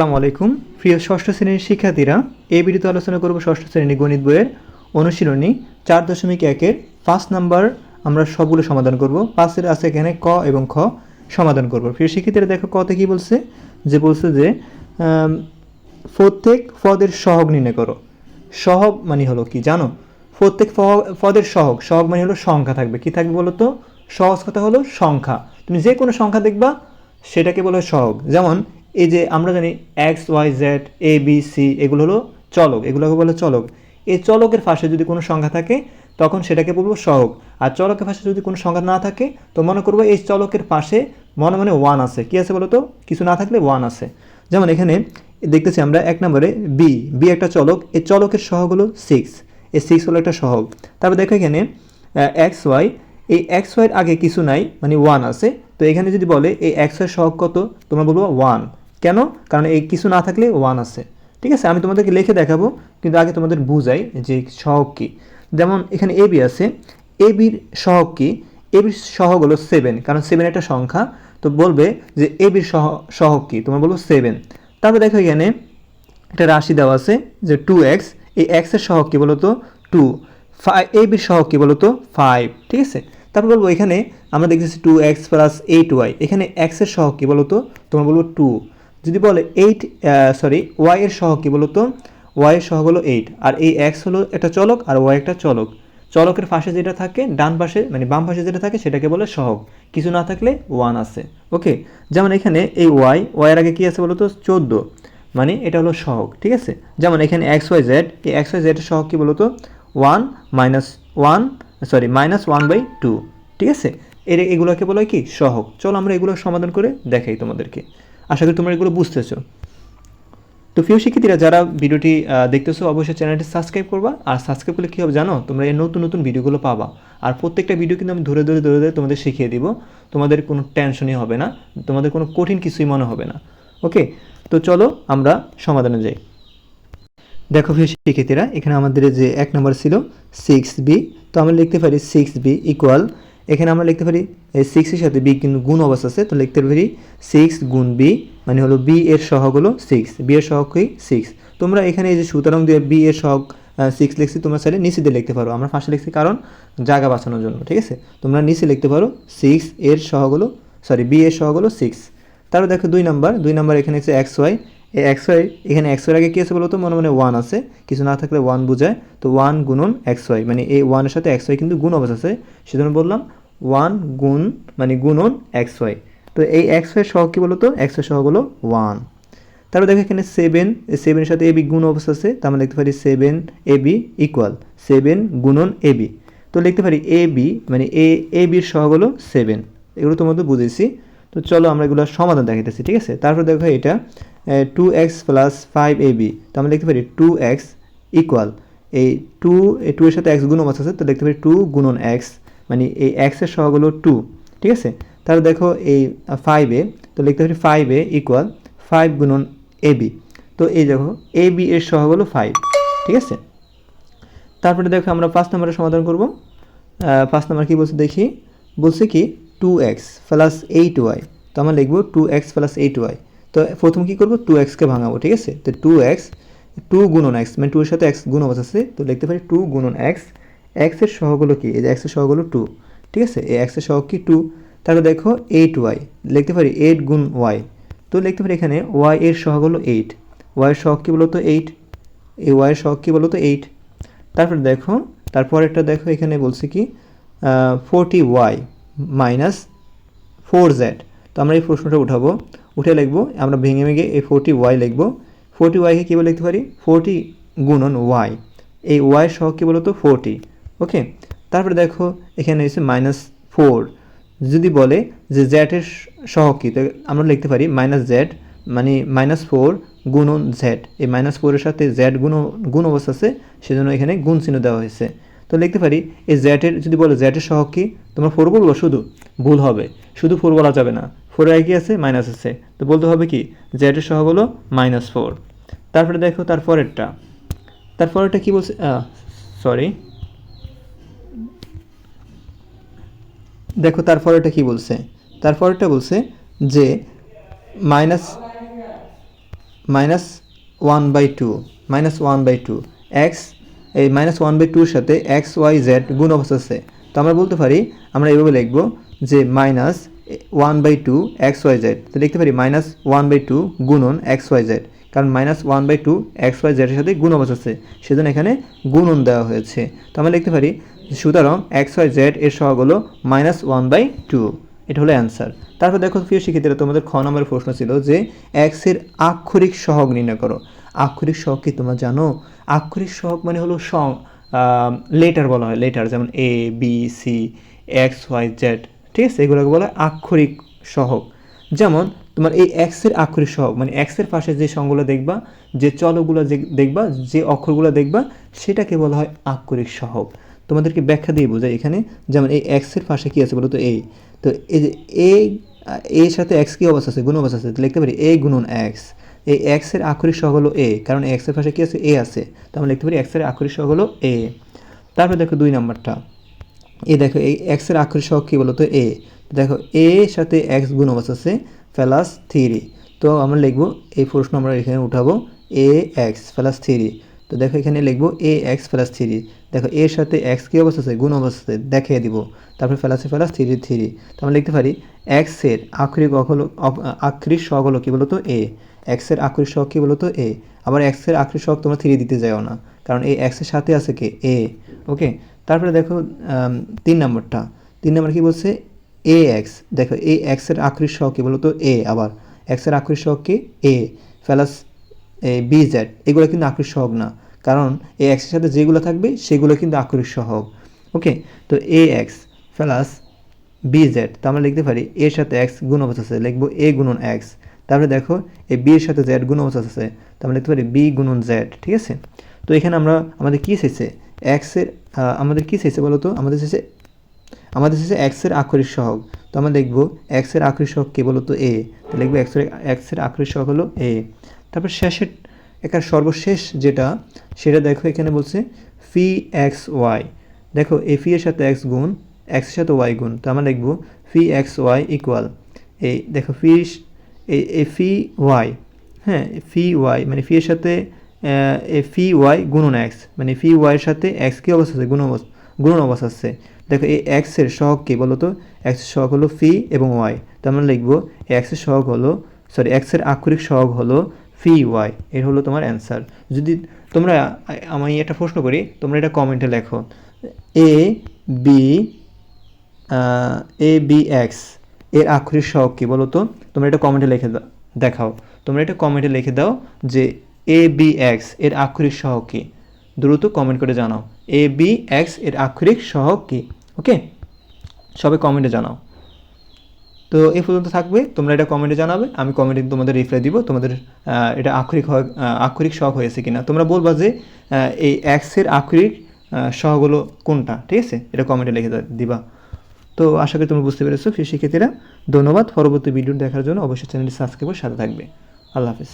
আসসালামু আলাইকুম। প্রিয় ষষ্ঠ শ্রেণির শিক্ষার্থীরা এই ভিডিওতে আলোচনা করব ষষ্ঠ শ্রেণি গণিত বইয়ের অনুশীলনী চার দশমিক একের পাঁচ নাম্বার। আমরা সবগুলো সমাধান করব। পাঁচের আছে এখানে ক এবং খ সমাধান করব। প্রিয় শিক্ষার্থীরা, দেখো কতে কি বলছে? যে বলছে যে প্রত্যেক পদের সহগ নির্ণয় করো। সহগ মানে হলো কি জানো? প্রত্যেক পদের সহগ সহগ মানে হলো সংখ্যা থাকবে। কি থাকবে বলো তো সহজ কথা হলো সংখ্যা। তুমি যে কোনো সংখ্যা দেখবা, সেটাকে বলে সহগ। যেমন এই যে আমরা জানি X Y Z A B C এগুলো হলো চলক, এগুলোকে বলে চলক। এই চলকের পাশে যদি কোনো সংখ্যা থাকে, তখন সেটাকে বলব সহগ। আর চলকের পাশে যদি কোনো সংখ্যা না থাকে, তো মনে করব এই চলকের পাশে মনে মনে ওয়ান আছে। কি আছে বলো তো কিছু না থাকলে ওয়ান আছে। যেমন এখানে দেখতেছি আমরা এক নম্বরে বি বি একটা চলক, এই চলকের সহগ হলো সিক্স এই সিক্স হলো একটা সহগ। তারপর দেখো এখানে এক্স ওয়াই এই এক্স ওয়াইয়ের আগে কিছু নাই মানে ওয়ান আছে। তো এখানে যদি বলে এই এক্স ওয়াই সহগ কত? তোমরা বলব ওয়ান কেন? কারণ এই কিছু না থাকলে ওয়ান আছে। ঠিক আছে? আমি তোমাদেরকে লিখে দেখাবো, কিন্তু আগে তোমাদের বুঝাই যে সহগ কী। যেমন এখানে এ বি আছে। এ বির সহগ কী? এ বির সহগ হলো সেভেন কারণ সেভেন একটা সংখ্যা। তো বলবে যে এ বির সহ, সহগ কী? তোমরা বলব সেভেন তারপর দেখো এখানে একটা রাশি দেওয়া আছে যে টু এক্স এই এক্সের সহগ কী বলতো? টু ফাইভ এ বির সহগ কী বলতো? ফাইভ ঠিক আছে? তারপর বলব এখানে আমরা দেখতেছি two X plus eight Y এখানে এক্সের সহগ কী বলতো? তোমরা বলব টু যদি বলে এইট সরি ওয়াই এর সহগ কী বলতো? ওয়াই এর সহগ হলো এইট আর এই এক্স হলো একটা চলক, আর ওয়াই একটা চলক। চলকের পাশে যেটা থাকে, ডান পাশে মানে বাম পাশে যেটা থাকে, সেটাকে বলে সহগ। কিছু না থাকলে ওয়ান আছে। ওকে যেমন এখানে এই ওয়াই ওয়াইয়ের আগে কী আছে বলতো? চোদ্দ। মানে এটা হলো সহগ, ঠিক আছে? যেমন এখানে এক্স ওয়াই জেড এই এক্স ওয়াই জেডের সহগ কী বলতো? One minus one sorry minus one by two ঠিক আছে? এর, এগুলোকে বলা কি? সহগ। চলো আমরা এগুলো সমাধান করে দেখাই তোমাদেরকে। আশা করি তোমরা এগুলো বুঝতেছো। তো প্রিয় শিক্ষার্থীরা, যারা ভিডিওটি দেখতেছো, অবশ্যই চ্যানেলটি সাবস্ক্রাইব করবা। আর সাবস্ক্রাইব করলে কী হবে জানো? তোমরা এই নতুন নতুন ভিডিওগুলো পাবা। আর প্রত্যেকটা ভিডিও কিন্তু আমি ধরে ধরে ধরে ধরে তোমাদের শিখিয়ে দিব। তোমাদের কোনো টেনশনই হবে না। তোমাদের কোনো কঠিন কিছুই মনে হবে না। ওকে? তো চলো আমরা সমাধানে যাই। দেখো প্রিয় শিক্ষার্থীরা, এখানে আমাদের যে এক নম্বর ছিল সিক্স বি তো আমরা লিখতে পারি সিক্স বি ইকুয়াল এখানে আমরা লিখতে পারি, এই সিক্সের সাথে বি কিন্তু গুণ অবস্থা আছে, তো লিখতে পারি সিক্স গুণ বি মানে হলো বি এর সহগ হলো সিক্স বি এর সহগ কি সিক্স তোমরা এখানে এই যে সুতরাং দিয়ে বি এর সহগ সিক্স লিখছি, তোমরা চাইলে নিচে দিয়ে লিখতে পারো। আমরা ফার্স্টে লিখছি কারণ জায়গা বাঁচানোর জন্য, ঠিক আছে? তোমরা নিচে লিখতে পারো সিক্স এর সহগ হলো সরি বি এর সহগ হলো সিক্স তারপর দেখো দুই নাম্বার দুই নাম্বার এখানে হচ্ছে এক্স ওয়াই এই এক্স ওয়াই এখানে এক্স ওয়াই আগে কী আছে বলো তো মনে মনে ওয়ান আছে, কিছু না থাকলে ওয়ান বোঝায়। তো ওয়ান গুণন এক্স ওয়াই মানে এই ওয়ানের সাথে এক্স ওয়াই কিন্তু গুণ অবস্থা আছে। সেজন্য বললাম ওয়ান গুণ মানে গুণন এক্স ওয়াই। তো এই এক্স ওয়াই সহ কী বলো তো এক্স ওয়াই সহ হলো ওয়ান। তারপর দেখো এখানে সেভেন সেভেনের সাথে এবি গুণ অবস্থা আছে তো আমরা লিখতে পারি seven A B equal seven গুণন এ বি। তো লিখতে পারি এ বি মানে এ এ বির সহগ হলো সেভেন। এগুলো তোমাদের বুঝেছি তো চলো আমরা এগুলো সমাধান দেখাইতেছি, ঠিক আছে? তারপর দেখো এটা two X plus five A B তো আমরা লিখতে পারি টু এক্স ইকুয়াল এই টু টু এর সাথে এক্স গুণ আছে, তো লিখতে পারি টু গুণন এক্স মানে এই এক্সের সহগ হলো টু ঠিক আছে? তাহলে দেখো এই ফাইভে তো লিখতে পারি ফাইভ ইকুয়াল ফাইভ গুণন এ বি তো এই দেখো এ বি এর সহগ হলো ফাইভ ঠিক আছে? তারপরে দেখো আমরা পাঁচ নম্বরের সমাধান করব। পাঁচ নম্বর কী বলছে দেখি? বলছে কি two X plus eight Y তো আমরা লিখব two X plus eight Y তো প্রথম কী করব? টু এক্সকে ভাঙাবো, ঠিক আছে? তো টু এক্স টু গুণন এক্স মানে টু এর সাথে এক্স গুণ অবস্থা আছে, তো লিখতে পারি টু গুণন এক্স এক্সের সহগ হলো কি? এই যে এক্সের সহগ হলো টু ঠিক আছে? এই এক্সের সহগ কি টু তাহলে দেখো এইট ওয়াই লিখতে পারি এইট গুণ ওয়াই তো লিখতে পারি এখানে ওয়াই এর সহগ হলো এইট ওয়াই এর সহগ কী বলতো এইট এই ওয়াই এর সহগ কী বলতো এইট তারপরে দেখো, তারপর একটা দেখো, এখানে বলছে কি forty Y minus four Z তো আমরা এই প্রশ্নটা উঠাবো। উঠে লিখব, আমরা ভেঙে ভেঙে এই ফোরটি ওয়াই লিখব। ফোরটি ওয়াইকে কী বলে লিখতে পারি? ফোরটি গুণন ওয়াই এই ওয়াই সহ কী বলতো? Forty okay? তারপরে দেখো, এখানে এসে মাইনাস ফোর যদি বলে যে জ্যাটের সহগ কী? তো আমরা লিখতে পারি মাইনাস জেড মানে মাইনাস ফোর গুণন জেড এই মাইনাস ফোরের সাথে জেড গুণ গুণ অবস্থা আছে, সেজন্য এখানে গুণ চিহ্ন দেওয়া হয়েছে। তো লিখতে পারি, এই জ্যাটের যদি বলে জ্যাটের সহগ কি? তোমরা ফোর বলব? শুধু। ভুল হবে। শুধু ফোর বলা যাবে না। ফোরের আগে আছে? মাইনাস আছে। তো বলতে হবে কি? জ্যাটের সহগ হলো মাইনাস ফোর তারপরে দেখো তারপরেরটা তারপরেরটা কি বলছে? সরি দেখো তারপরেটা কি বলছে? তারপরেটা বলছে যে minus minus one by two minus one by two X এই মাইনাস ওয়ান বাই টুর সাথে এক্স ওয়াই জেড গুণ অবস্থা আছে। তো আমরা বলতে পারি, আমরা এভাবে লিখব যে minus one by two X Y Z তো লিখতে পারি মাইনাস ওয়ান বাই টু গুণন এক্স ওয়াই জেড কারণ minus one by two X Y জেডের সাথে গুণ অবস্থা আছে, সেজন্য এখানে গুণন দেওয়া হয়েছে। তো আমরা লিখতে পারি, সুতরাং এক্স ওয়াই জেড এর সহগ হলো মাইনাস ওয়ান বাই টু এটা হলো অ্যান্সার তারপর দেখো প্রিয় শিক্ষিতরা তোমাদের খ নম্বরের প্রশ্ন ছিল যে এক্সের আক্ষরিক সহগ নির্ণয় করো। আক্ষরিক সহগ কি তোমরা জানো? আক্ষরিক সহগ মানে হলো সং লেটার বলা হয় লেটার যেমন A B C X Y Z ঠিক আছে? এগুলোকে বলা হয় আক্ষরিক সহগ। যেমন তোমার এই এক্সের আক্ষরিক সহগ মানে এক্সের পাশে যে সংগুলো দেখবা, যে চলগুলো যে দেখবা, যে অক্ষরগুলো দেখবা, সেটাকে বলা হয় আক্ষরিক সহগ। তোমাদেরকে ব্যাখ্যা দিয়ে বোঝাই এখানে, যেমন এই এক্সের পাশে কী আছে বলো তো এই তো এই যে এ এর সাথে এক্স কী অবস্থা আছে? গুণ অবস্থা আছে। লিখতে পারি এ গুণন এক্স এই এক্সের আক্ষরিক সহগ হলো এ কারণ এক্সের পাশে কী আছে? এ আছে। তো আমরা লিখতে পারি এক্সের আক্ষরিক সহগ হলো এ তারপরে দেখো দুই নাম্বারটা। এ দেখো, এই এক্সের আক্ষরিক সহগ কী বলতো? এ দেখো এ সাথে এক্স গুণ অবস্থা আছে। Plus three. তো আমরা লিখব, এই প্রশ্ন আমরা এখানে উঠাবো, এ এক্স প্লাস থ্রি। তো দেখো এখানে লিখব, এ এক্স প্লাস থ্রি। দেখো, এর সাথে এক্স কী অবস্থা আছে? গুণ অবস্থা আছে, দেখিয়ে দিব। তারপরে প্লাসে প্লাস থ্রি থ্রি। তো আমরা লিখতে পারি এক্সের আক্ষরিক হলো আক্ষরিক সহগ হলো কী বলতো? এ। এক্সের আক্ষরিক সহগ কী বলতো? এ। আবার এক্সের আক্ষরিক সহগ তোমরা থ্রি দিতে যাও না, কারণ এই এক্সের সাথে আছে কে? এ। ওকে? তারপরে দেখো তিন নম্বরটা। তিন নম্বর কি বলছে? এ এক্স দেখো এই এক্সের সহগ কী বলতো? এ আবার এক্সের সহগ কি? এ প্লাস বি জেড এগুলো কিন্তু আক্ষরিক সহগ না। কারণ এই এক্সের সাথে যেগুলো থাকবে, সেগুলো কিন্তু আক্ষরিক সহগ। ওকে তো A X plus B Z তো আমরা লিখতে পারি এর সাথে এক্স গুণ অবস্থা আছে, লিখব এ গুণন এক্স তারপরে দেখো, এই বি এর সাথে জেড গুণ অবস্থা আছে, তো আমরা লিখতে পারি বি গুণন জেড ঠিক আছে? তো এখানে আমরা, আমাদের কী চাইছে এক্সের আমাদের কী চাইছে বলো তো আমাদের চাইছে আমাদের শেষে এক্সের আক্ষরিক সহগ। তো আমরা দেখব এক্সের আক্ষরিক সহগ কে বলতো এ তো লিখব এক্সের এক্সের আক্ষরিক সহগ হলো এ তারপর শেষের একার সর্বশেষ যেটা, সেটা দেখো এখানে বলছে ফি এক্স ওয়াই দেখো এ ফি এর সাথে এক্স গুণ এক্সের সাথে ওয়াই গুণ। তো আমরা লিখব ফি এক্স ওয়াই ইকুয়াল এই দেখো ফি এ ফি ওয়াই হ্যাঁ ফি ওয়াই মানে ফি এর সাথে এ ফি ওয়াই গুণন এক্স মানে ফি ওয়াইয়ের সাথে এক্স কী অবস্থা আছে গুণ অবস্থা। গুণন অবস্থা আছে। দেখো এই এক্সের সহগ কী বলো তো এক্সের সহগ হলো ফি এবং ওয়াই তো আমরা লিখব এক্সের সহগ হলো সরি এক্সের আক্ষরিক সহগ হলো ফি ওয়াই এর হলো তোমার অ্যান্সার যদি তোমরা, আমি একটা প্রশ্ন করি, তোমরা এটা কমেন্টে লেখো। এ বি এ বি এক্সের আক্ষরিক সহগ কী বলো তো তোমরা এটা কমেন্টে লিখে দাও দেখাও। তোমরা এটা কমেন্টে লিখে দাও যে এ বি এক্সের আক্ষরিক সহগ কী। দ্রুত কমেন্ট করে জানাও। এ বি এক্সের আক্ষরিক সহগ কী? ওকে সবাই কমেন্টে জানাও। তো এই পর্যন্ত থাকবে। তোমরা এটা কমেন্টে জানাবে। আমি কমেন্টে তোমাদের রিপ্লাই দিব। তোমাদের এটা আক্ষরিক আক্ষরিক সহগ হয়েছে কিনা। তোমরা বলবা যে এই এক্সের আক্ষরিক সহগ হলো কোনটা? ঠিক আছে? এটা কমেন্টে লিখে দিবা। তো আশা করি তোমরা বুঝতে পেরেছ। শিক্ষার্থীরা, ধন্যবাদ। পরবর্তী ভিডিও দেখার জন্য অবশ্যই চ্যানেলটি সাবস্ক্রাইব করে সাথে থাকবে। আল্লাহ হাফিজ।